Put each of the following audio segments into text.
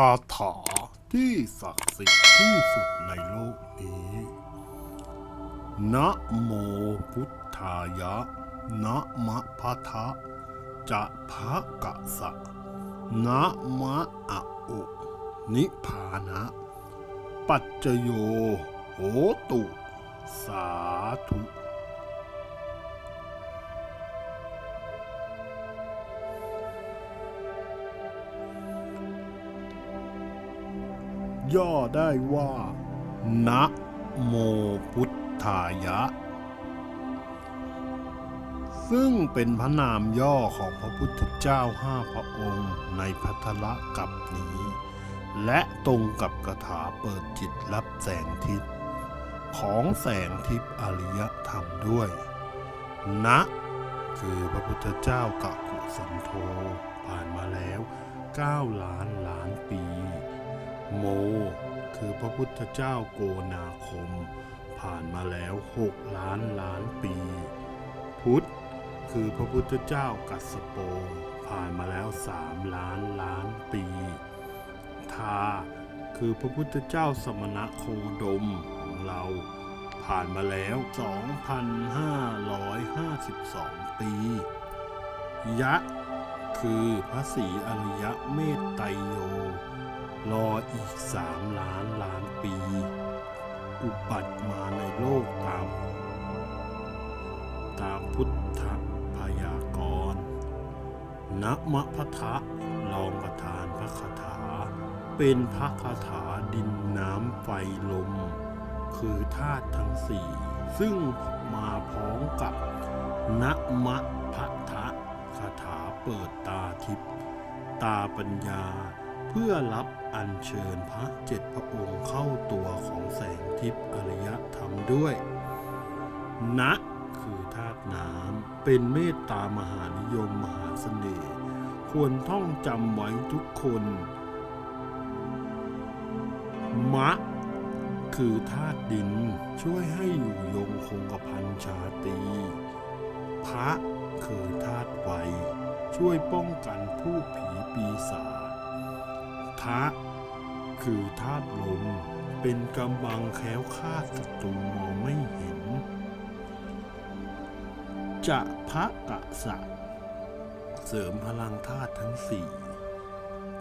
คาถาที่ศักดิ์สิทธิ์ที่สุดในโลกนี้ นะโมพุทธายะ นะมะพะทะ จะภะกะสะ นะมะอะอุ นิพพานะ ปัจจโยโหตุ สาธุ ย่อได้ว่า นะโมพุทธายะ ซึ่งเป็นพระนามย่อของพระพุทธเจ้าห้าพระองค์ในพัทธละกับนี้ และตรงกับคาถาเปิดจิตรับแสงทิพย์ของแสงทิพย์อริยธรรมด้วย นะคือพระพุทธเจ้ากักุสันโธผ่านมาแล้ว 9 ล้านล้าน พระพุทธเจ้าโกนาคม ผ่านมาแล้ว6ล้านล้านปี พุทธคือพระพุทธเจ้ากัสโปผ่านมาแล้ว3ล้านล้านปี ทา คือพระพุทธเจ้าสมณะโคดมของเรา ผ่านมาแล้ว 2,552 ปี ยะ คือพระศรีอริยะเมตไตโย รออีกสามล้านล้านปี อุบัติมาในโลกตาม ตามพุทธพยากรณ์นะมะพะทะรองประธานพระคาถา เป็นพระคาถาดินน้ำไฟลม คือธาตุทั้งสี่ ซึ่งมาพร้อมกับนะมะพะ เปิดตาทิพย์ตาปัญญา เพื่อรับอัญเชิญพระเจ็ดพระองค์เข้าตัวของแสงทิพย์อริยธรรมด้วย นะคือธาตุน้ำเป็นเมตตามหานิยมมหาเสน่ห์ควรท่องจำไว้ทุกคนมะคือธาตุดินช่วยให้อยู่ยงคงกระพันชาตี พระคือธาตุไฟ ช่วยป้องกันผู้ผีปีศาจทะคือธาตุลม เป็นกำบังแคล้วคลาดศัตรูมองไม่เห็น จะพระกะสะเสริมพลังธาตุทั้งสี่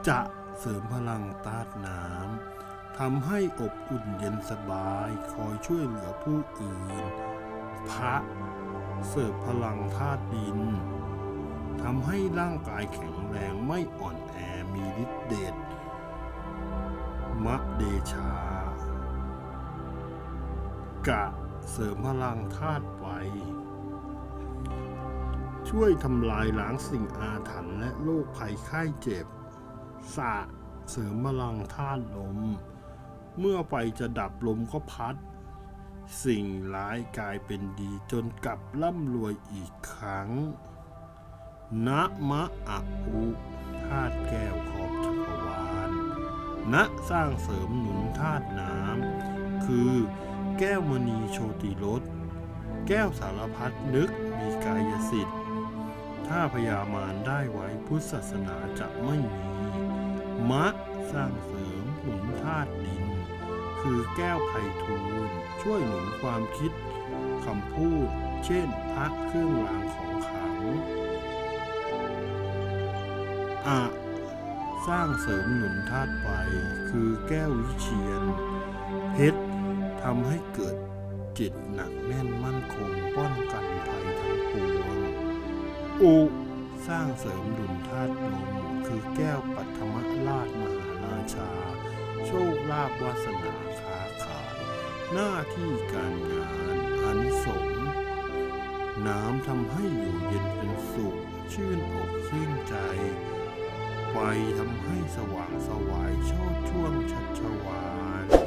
จะเสริมพลังธาตุน้ำทำให้อบอุ่นเย็นสบายคอยช่วยเหลือผู้อื่น พระ เสริมพลังธาตุดิน ทำให้ร่างกายแข็งแรงไม่อ่อนแอมีฤทธิ์เดชมะเดชากะเสริมพลังธาตุไฟช่วยทำลายล้างสิ่งอาถรรพ์และโรคภัยไข้เจ็บ สะเสริมพลังธาตุลม เมื่อไฟจะดับลมก็พัด สิ่งร้ายกลายเป็นดีจนกลับร่ำรวยอีกครั้ง นะมะอะอุธาตุแก้วขอบจักรวาลณสร้างเสริมหนุนธาตุน้ำคือ แก้วมณีโชติรสแก้วสารพัดนึกมีกายสิทธิ์ ถ้าพยามารได้ไว้พุทธศาสนาจะไม่มี มะสร้างเสริมหนุนธาตุดิน คือแก้วไพฑูรย์ช่วยหนุนความคิดคำพูด เช่นพระเครื่องรางของขลัง อะสร้างเสริมหนุนธาตุไฟคือแก้ววิเชียน เพชรทำให้เกิดจิตหนักแน่นมั่นคงป้องกันภัยทั้งปวงอุสร้างเสริมดุลธาตุลมคือแก้วปัทมราชมหาราชา โชคลาภวาสนาค้าขายหน้าที่การงานอานิสงส์น้ำทำให้อยู่เย็นเป็นสุข ชื่นอกชื่นใจ ไฟทำให้สว่างสวายโชดช่วงชัชวาน